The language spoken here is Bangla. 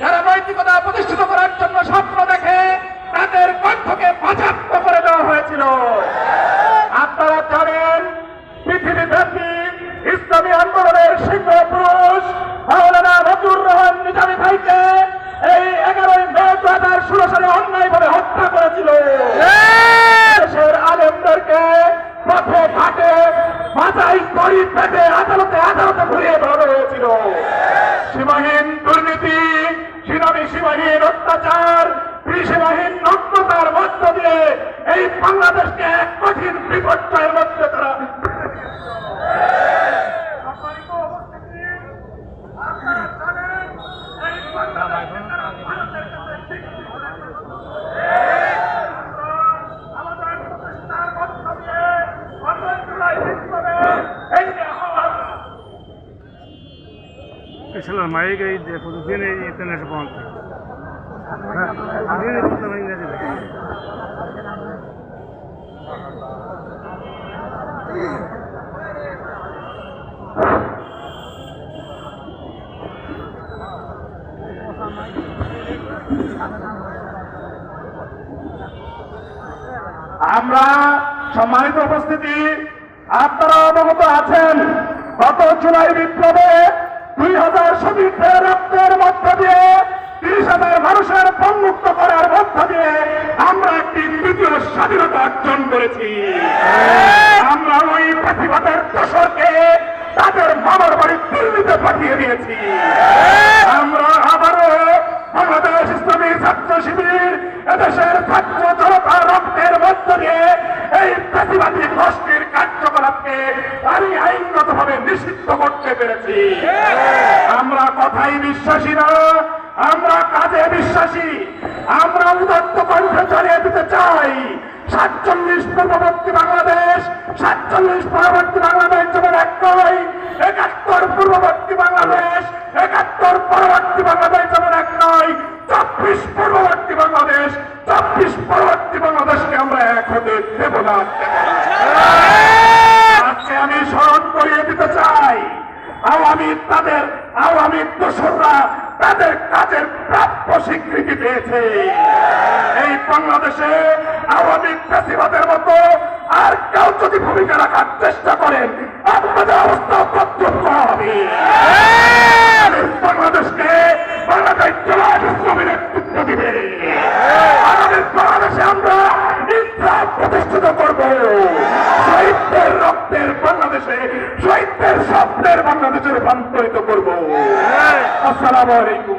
যারা নৈতিকতা প্রতিষ্ঠিত করার জন্য স্বপ্ন দেখে, তাদের কণ্ঠকে বাজাপ্ত করে দেওয়া হয়েছিল। আপনারা জানেন, পৃথিবীব্যাপী ইসলামী আন্দোলনের সিংহ যে আহ্বান Pessoal, mas aí aí depois vem aí internet bom. Vem aí আমরা সম্মানিত উপস্থিতি আপনারা অবগত আছেন গত জুলাই বিপ্লবে দুই হাজার শহীদদের রক্তের মধ্য তিরিশ হাজার মানুষের পঙ্গুক্ত করার মধ্য দিয়ে আমরা একটি তৃতীয় স্বাধীনতা অর্জন করেছি। আমরা ওই প্রতিবাদের দশকে তাদের মামার বাড়ি দিল্লিতে পাঠিয়ে দিয়েছি। আমরা আবারও বাংলাদেশ ইসলামী ছাত্র শিবির, এদেশের ছাত্র জনতা রক্তের মধ্য দিয়ে এই প্রতিবাদী গোষ্ঠীর কার্যকলাপকে আমি আইনগত ভাবে নিষিদ্ধ করতে পেরেছি। আমরা কথাই বিশ্বাসী না, আমরা কাজে বিশ্বাসী, আমরা উদত্ত কণ্ঠে চালিয়ে দিতে চাই। সাতচল্লিশ পূর্ববর্তী বাংলাদেশ, সাতচল্লিশ পরবর্তী বাংলাদেশ যেমন এক একাত্তর পূর্ববর্তী বাংলাদেশ, একাত্তর পরবর্তী বাংলাদেশ যেমন এক নয় চব্বিশ পূর্ববর্তী বাংলাদেশ, চব্বিশ পরবর্তী বাংলাদেশকে আমরা এক হতে দেব না। আজকে আমি স্মরণ করিয়ে দিতে চাই, আওয়ামী তাদের, আওয়ামী দোসররা তাদের কাজের প্রাপ্য স্বীকৃতি পেয়েছে। বাংলাদেশে আওয়ামী ফ্যাসিবাদের মতো আর কেউ যদি ভূমিকা রাখার চেষ্টা করেন আপনাদের অবস্থা প্রত্যক্ষ হবে। বাংলাদেশকে বাংলাদেশ নেতৃত্ব দিবে। বাংলাদেশে আমরা প্রতিষ্ঠিত করব। শহীদদের রক্তের বাংলাদেশে, শহীদদের স্বপ্নের বাংলাদেশে রূপান্তরিত করব। আসসালামু আলাইকুম।